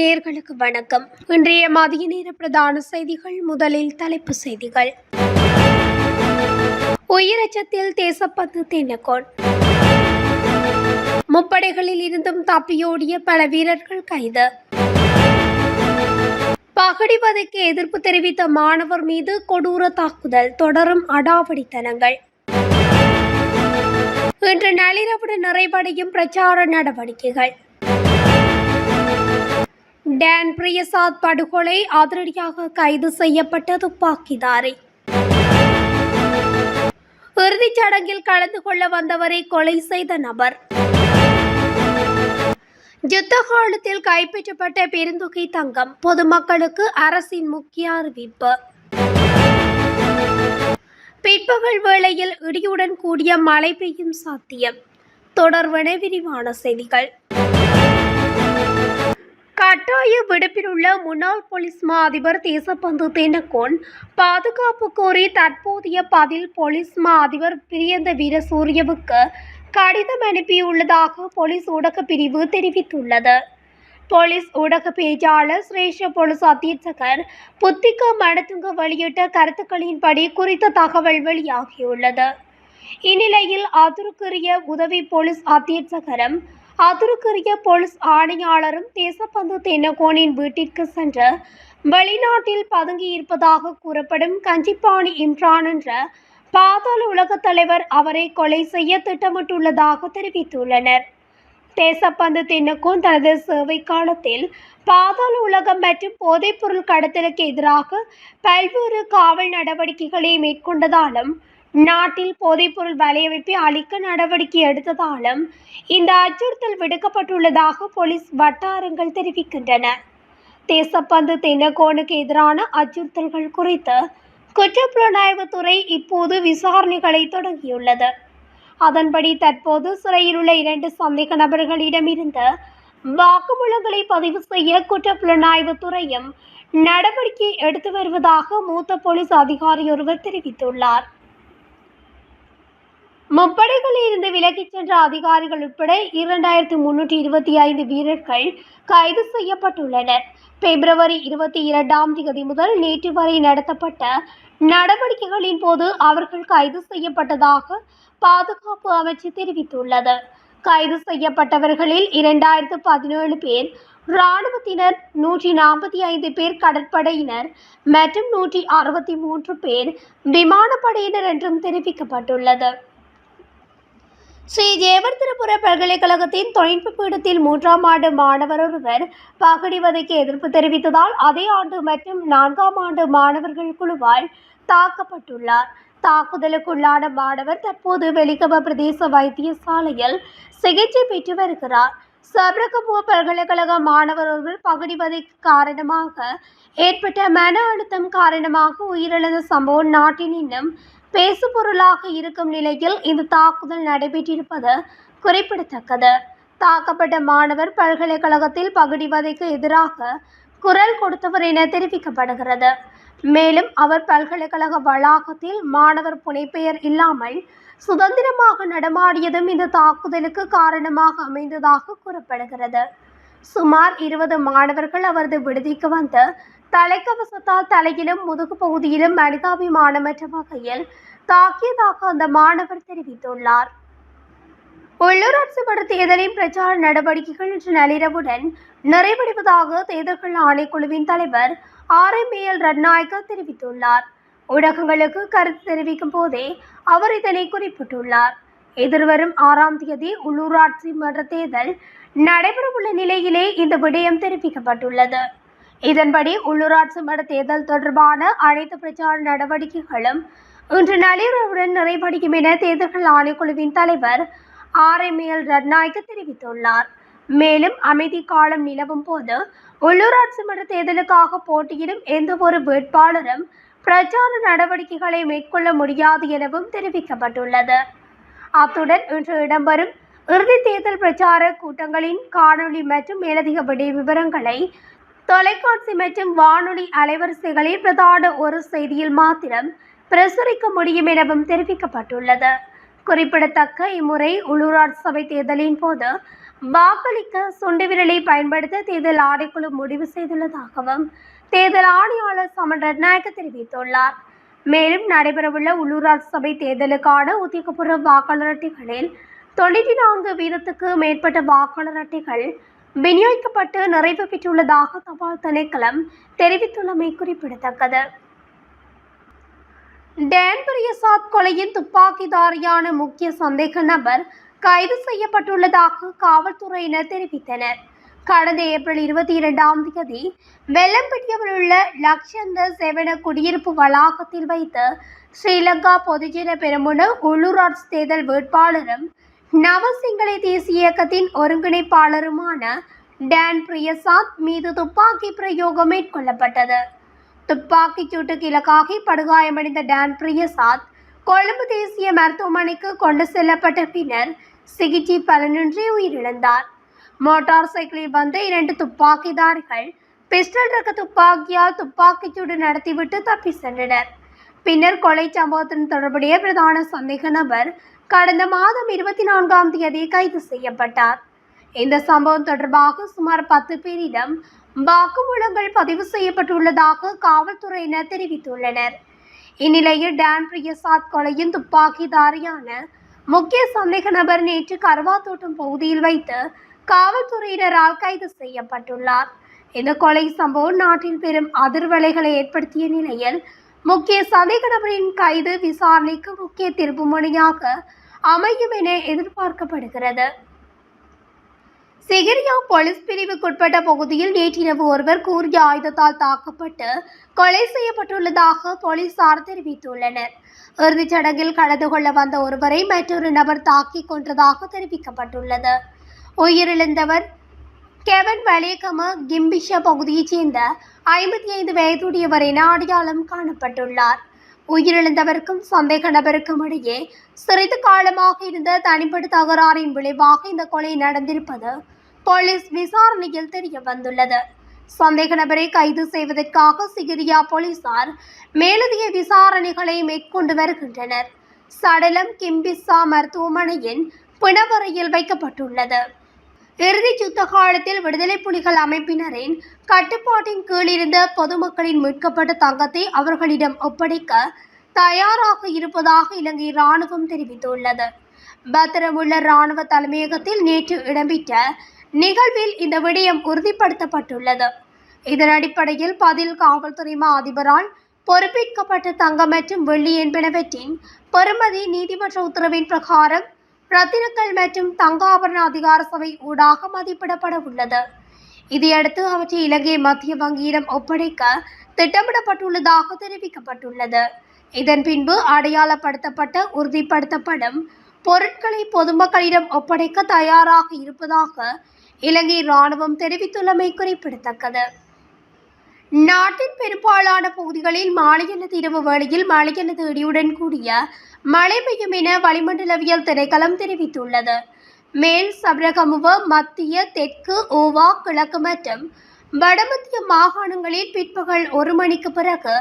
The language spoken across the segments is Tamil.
நேர்களுக்கு வணக்கம். இன்றைய மதிய நேர பிரதான செய்திகள் முதலில் தலைப்பு செய்திகள். உயிரச்சத்தில் தேசப்பந்து தென்னக்கோன் முப்படைகளில் இருந்தும் தப்பியோடிய பல வீரர்கள் கைது. பகடிவதைக்கு எதிர்ப்பு தெரிவித்த மாணவர் மீது கொடூர தாக்குதல் தொடரும் அடாவடித்தனங்கள். இன்று நள்ளிரவுடன் நிறைவடையும் பிரச்சார நடவடிக்கைகள். டேன் பிரியசாத் படுகொலை அதிரடியாக கைது செய்யப்பட்ட துப்பாக்கிதாரி இறுதிச் சடங்கில் கலந்து கொள்ள வந்தவரை கொலை செய்த நபர். யுத்த காலத்தில் கைப்பற்றப்பட்ட பெருந்தொகை தங்கம் பொதுமக்களுக்கு அரசின் முக்கிய அறிவிப்பு. பிற்பகல் வேளையில் இடியுடன் கூடிய மழை பெய்யும் சாத்தியம். தொடர்வன விரிவான செய்திகள். கட்டாய விடுப்பில் உள்ள முன்னாள் போலீஸ் மா அதிபர் தேசப்பந்து தினக்கோன் பாதுகாப்பு கோரி தற்போதைய பதில் போலீஸ் மா அதிபர் பிரியந்த வீரசூரியவுக்கு கடிதம் அனுப்பியுள்ளதாக போலீஸ் ஊடக பிரிவு தெரிவித்துள்ளது. போலீஸ் ஊடக பேச்சாளர் சிரேஷ்ட போலீஸ் அத்தீட்சகர் புத்திக மடத்துங்க வெளியிட்ட கருத்துக்களின்படி குறித்த தகவல் வெளியாகியுள்ளது. இந்நிலையில் அதற்குரிய உதவி போலீஸ் அத்தீட்சகரும் அதற்குரிய போலீஸ் ஆணையாளரும் தேசப்பந்து தென்னகோனின் வீட்டிற்கு சென்று வெளிநாட்டில் பதுங்கியிருப்பதாக கூறப்படும் கஞ்சிப்பாணி இம்ரான் என்ற பாதாள உலக தலைவர் அவரை கொலை செய்ய திட்டமிட்டுள்ளதாக தெரிவித்துள்ளனர். தேசப்பந்து தென்னக்கோன் தனது சேவை காலத்தில் பாதாள உலகம் மற்றும் போதைப்பொருள் கடத்தலுக்கு எதிராக பல்வேறு காவல் நடவடிக்கைகளை மேற்கொண்டதாலும் நாட்டில் போதைப்பொருள் வலையமைப்பை அழிக்க நடவடிக்கை எடுத்ததாலும் இந்த அச்சுறுத்தல் விடுக்கப்பட்டுள்ளதாக போலீஸ் வட்டாரங்கள் தெரிவிக்கின்றன. தேசப்பந்து தினகோனுக்கு எதிரான அச்சுறுத்தல்கள் குறித்து குற்றப்புலனாய்வுத்துறை இப்போது விசாரணைகளை தொடங்கியுள்ளது. அதன்படி தற்போது சிறையில் உள்ள இரண்டு சந்தேக நபர்களிடமிருந்து வாக்குமூலங்களை பதிவு செய்ய குற்றப்புலனாய்வுத்துறையும் நடவடிக்கை எடுத்து வருவதாக மூத்த போலீஸ் அதிகாரி ஒருவர் தெரிவித்துள்ளார். முப்படைகளில் இருந்து விலகிச் சென்ற அதிகாரிகள் உட்பட இரண்டாயிரத்தி முன்னூற்றி இருபத்தி ஐந்து வீரர்கள் கைது செய்யப்பட்டுள்ளனர். பிப்ரவரி இருபத்தி இரண்டாம் தேதி முதல் நேற்று வரை நடத்தப்பட்ட நடவடிக்கைகளின் போது அவர்கள் கைது செய்யப்பட்டதாக பாதுகாப்பு அமைச்சு தெரிவித்துள்ளது. கைது செய்யப்பட்டவர்களில் இரண்டாயிரத்து பதினேழு பேர் இராணுவத்தினர் நூற்றி நாற்பத்தி ஐந்து பேர் கடற்படையினர் மற்றும் நூற்றி அறுபத்தி மூன்று பேர் விமானப்படையினர் என்றும் தெரிவிக்கப்பட்டுள்ளது. ஸ்ரீ ஜெயவர்தனபுர பல்கலைக்கழகத்தின் தொழில்நுட்ப பீடத்தில் மூன்றாம் ஆண்டு மாணவர் ஒருவர் பகடிவதைக்கு எதிர்ப்பு தெரிவித்ததால் அதே ஆண்டு மற்றும் நான்காம் ஆண்டு மாணவர்கள் குழுவால் தாக்கப்பட்டுள்ளார். தாக்குதலுக்குள்ளான மாணவர் தற்போது வெளிகம பிரதேச வைத்தியசாலையில் சிகிச்சை பெற்று வருகிறார். சப்ரகமுவ பல்கலைக்கழக மாணவர் ஒருவர் பகுடிவதைக்கு காரணமாக ஏற்பட்ட மன அழுத்தம் காரணமாக உயிரிழந்த சம்பவம் நாட்டின் இன்னும் பேசுபொருளாக இருக்கும் நிலையில் இந்த தாக்குதல் நடைபெற்றிருப்பது குறிப்பிடத்தக்கது. தாக்கப்பட்ட மாணவர் பல்கலைக்கழகத்தில் பகுடிவதைக்கு எதிராக குரல் கொடுத்தவர் என தெரிவிக்கப்படுகிறது. மேலும் அவர் பல்கலைக்கழக வளாகத்தில் மாணவர் புனைப்பெயர் இல்லாமல் சுதந்திரமாக நடமாடியதும் இந்த தாக்குதலுக்கு காரணமாக அமைந்ததாக கூறப்படுகிறது. சுமார் இருபது மாணவர்கள் அவரது விடுதிக்கு வந்து தலைக்கவசத்தால் தலையிலும் முதுகு பகுதியிலும் மனிதாபிமானமற்ற வகையில் தாக்கியதாக அந்த மாணவர் தெரிவித்துள்ளார். உள்ளூராட்சி மன்ற தேர்தலின் பிரச்சார நடவடிக்கைகள் இன்று நள்ளிரவுடன் நிறைவடைவதாக தேர்தல்கள் ஆணைக்குழுவின் தலைவர் ஆர் எம் எல் ரட்நாயக்கா தெரிவித்துள்ளார். ஊடகங்களுக்கு கருத்து தெரிவிக்கும் போதே அவர் இதனை குறிப்பிட்டுள்ளார். எதிர்வரும் ஆறாம் தேதி உள்ளூராட்சி மன்ற தேர்தல் நடைபெறவுள்ள நிலையிலே இந்த விடயம் தெரிவிக்கப்பட்டுள்ளது. இதன்படி உள்ளூராட்சி மன்ற தேர்தல் தொடர்பான அனைத்து பிரச்சார நடவடிக்கைகளும் இன்று நள்ளிரவுடன் நிறைவடையும் என தேர்தல்கள் ஆணைக்குழுவின் தலைவர் ஆர் எம் எல் ரட்நாயக்க தெரிவித்துள்ளார். மேலும் அமைதி காலம் நிலவும் போது உள்ளூராட்சி மன்ற தேர்தலுக்காக போட்டியிடும் எந்த ஒரு வேட்பாளரும் பிரச்சார நடவடிக்கைகளை மேற்கொள்ள முடியாது எனவும் தெரிவிக்கப்பட்டுள்ளது. அத்துடன் இன்று இடம்பெறும் இறுதி தேர்தல் பிரச்சார கூட்டங்களின் காணொளி மற்றும் மேலதிக விவரங்களை தொலைக்காட்சி மற்றும் வானொலி அலைவரிசைகளில் பிரதான ஒரு செய்தியில் மாத்திரம் பிரசுரிக்க முடியும் எனவும் தெரிவிக்கப்பட்டுள்ளது. குறிப்பிடத்தக்க இம்முறை உள்ளூராட்சி சபை தேர்தலின் போது வாக்களிக்க சுண்டு விரலை பயன்படுத்த தேர்தல் ஆணைக்குழு முடிவு செய்துள்ளதாகவும் தேர்தல் ஆணையாளர் சமன் ரட்நாயக்க தெரிவித்துள்ளார். மேலும் நடைபெறவுள்ள உள்ளூராட்சி சபை தேர்தலுக்கான உத்தியோகபூர்வ வாக்காளர் அட்டைகளில் தொண்ணூற்றி நான்கு வீதத்துக்கு மேற்பட்ட வாக்காளர் அட்டைகள் விநியோகிக்கப்பட்டு நிறைவு பெற்றுள்ளதாக தபால் திணைக்களம் தெரிவித்துள்ளமை குறிப்பிடத்தக்கது. டேன் பிரியசாத் கொலையின் துப்பாக்கிதாரியான முக்கிய சந்தேக நபர் கைது செய்யப்பட்டுள்ளதாக காவல்துறையினர் தெரிவித்தனர். கடந்த ஏப்ரல் இருபத்தி இரண்டாம் தேதி வெள்ளம்பட்டியில் உள்ள லக்ஷந்த செவன குடியிருப்பு வளாகத்தில் வைத்து ஸ்ரீலங்கா பொதுஜன பெருமுன உள்ளூராட்சி தேர்தல் வேட்பாளரும் நவசிங்கள தேசிய இயக்கத்தின் ஒருங்கிணைப்பாளருமான டேன் பிரியசாத் மீது துப்பாக்கி பிரயோகம் மேற்கொள்ளப்பட்டது. துப்பாக்கிச் சூட்டுக்கு இலக்காகி படுகாயமடைந்த டான் பிரியசாத் கொழும்பு தேசிய மருத்துவமனைக்கு கொண்டு செல்லப்பட்ட பின்னர் சிகிச்சை பலனின்றி உயிரிழந்தார். மோட்டார் சைக்கிளில் வந்த இரண்டு துப்பாக்கிதாரிகள் பிஸ்டல் ரக துப்பாக்கியால் துப்பாக்கிச்சூடு நடத்திவிட்டு தப்பி சென்றனர். பின்னர் கொலை சம்பவத்துடன் தொடர்புடைய பிரதான சந்தேக நபர் கடந்த மாதம் இருபத்தி நான்காம் தேதி கைது செய்யப்பட்டார். இந்த சம்பவம் தொடர்பாக சுமார் பத்து பேரிடம் வாக்குமூலங்கள் பதிவு செய்யப்பட்டுள்ளதாக காவல்துறையினர் தெரிவித்துள்ளனர். இந்நிலையில் டான் பிரியசாத் கொலையின் துப்பாக்கிதாரியான முக்கிய சந்தேக நபர் நேற்று கருவாத்தோட்டம் பகுதியில் வைத்து காவல்துறையினரால் கைது செய்யப்பட்டுள்ளார். இந்த கொலை சம்பவம் நாட்டில் பெரும் அதிர்வலைகளை ஏற்படுத்திய நிலையில் முக்கிய சந்தேக நபரின் கைது விசாரணைக்கு முக்கிய திருப்புமுனையாக அமையும் என எதிர்பார்க்கப்படுகிறது. சிகிரியா போலீஸ் பிரிவுக்குட்பட்ட பகுதியில் நேற்றிரவு ஒருவர் கூறிய ஆயுதத்தால் தாக்கப்பட்டு கொலை செய்யப்பட்டுள்ளதாக போலீசார் தெரிவித்துள்ளனர். இறுதிச் சடங்கில் கலந்து கொள்ள வந்த ஒருவரை மற்றொரு நபர் தாக்கிக் கொன்றதாக தெரிவிக்கப்பட்டுள்ளது. உயிரிழந்தவர் கெவன் வலேகம கிம்பிஷ பகுதியைச் சேர்ந்த ஐம்பத்தி ஐந்து வயதுடையவர் என அடையாளம் காணப்பட்டுள்ளார். உயிரிழந்தவருக்கும் சந்தேக நபருக்கும் இடையே சிறிது காலமாக இருந்த தனிப்பட்ட தகராறின் விளைவாக இந்த கொலை நடந்திருப்பது போலீஸ் விசாரணையில் தெரிய வந்துள்ளது. சந்தேக நபரை கைது செய்வதற்காக சிகிரியா போலீசார் மேலதிக விசாரணைகளை மேற்கொண்டு வருகின்றனர். சடலம் கிம்பிசா மருத்துவமனையின் பிணவரையில் வைக்கப்பட்டுள்ளது. இறுதி சுத்த காலத்தில் விடுதலை புலிகள் அமைப்பினரின் கட்டுப்பாட்டின் கீழ் இருந்த பொதுமக்களின் மீட்கப்பட்ட தங்கத்தை அவர்களிடம் ஒப்படைக்க தயாராக இருப்பதாக இலங்கை இராணுவம் தெரிவித்துள்ளது. பத்திரமுள்ள இராணுவ தலைமையகத்தில் நேற்று இடம்பெற்ற நிகழ்வில் இந்த விடயம் உறுதிப்படுத்தப்பட்டுள்ளது. இதன் அடிப்படையில் பதில் காவல்துறை மா அதிபரால் பொறுப்பேற்கப்பட்ட தங்கம் மற்றும் வெள்ளி என்பனவற்றின் பெறுமதி நீதிமன்ற உத்தரவின் பிரகாரம் ரத்தினங்கள் மற்றும் தங்க ஆபரண அதிகார சபை ஊடாக மதிப்பிடப்பட உள்ளது. இதையடுத்து அவற்றை இலங்கை மத்திய வங்கியிடம் ஒப்படைக்க திட்டமிடப்பட்டுள்ளதாக தெரிவிக்கப்பட்டுள்ளது. இதன் பின்பு அடையாளப்படுத்தப்பட்ட உறுதிப்படுத்தப்படும் பொருட்களை பொதுமக்களிடம் ஒப்படைக்க தயாராக இருப்பதாக இலங்கை இராணுவம் தெரிவித்துள்ளமை குறிப்பிடத்தக்கது. நாட்டின் பெரும்பாலான பகுதிகளில் மாலை அல்லது இரவு வேளையில் மழை அல்லது இடியுடன் கூடிய மழை பெய்யும் என வளிமண்டலவியல் திணைக்களம் தெரிவித்துள்ளது. மேல் சபரகமுவ மத்திய தெற்கு ஓவா கிழக்கு மற்றும் வடமத்திய மாகாணங்களில் பிற்பகல் ஒரு மணிக்கு பிறகு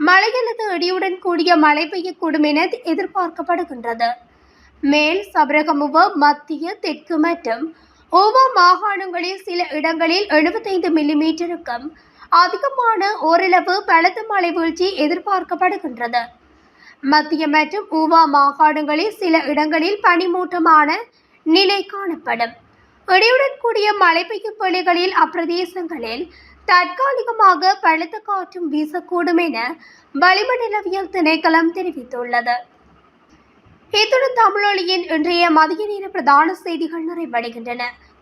மழை அல்லது இடியுடன் கூடிய மழை பெய்யக்கூடும் என எதிர்பார்க்கப்படுகின்றது. மேல் சபரகமுவ மத்திய தெற்கு மற்றும் ஓவா மாகாணங்களில் சில இடங்களில் எழுபத்தைந்து மில்லிமீட்டருக்கும் அதிகமான ஓரளவு பலத்த மழை வீழ்ச்சி எதிர்பார்க்கப்படுகின்றது. மத்திய மற்றும் ஊவா மாகாணங்களில் சில இடங்களில் பனிமூட்டமான நிலை காணப்படும். இடியுடன் கூடிய மழை பெய்யும் பள்ளிகளில் அப்பிரதேசங்களில் தற்காலிகமாக பலத்த காற்றும் வீசக்கூடும் என வளிமண்டலவியல் திணைக்களம் தெரிவித்துள்ளது. இத்துடன் தமிழொலியின் இன்றைய மதிய நேர பிரதான செய்திகள் நிறைவடைகின்றன.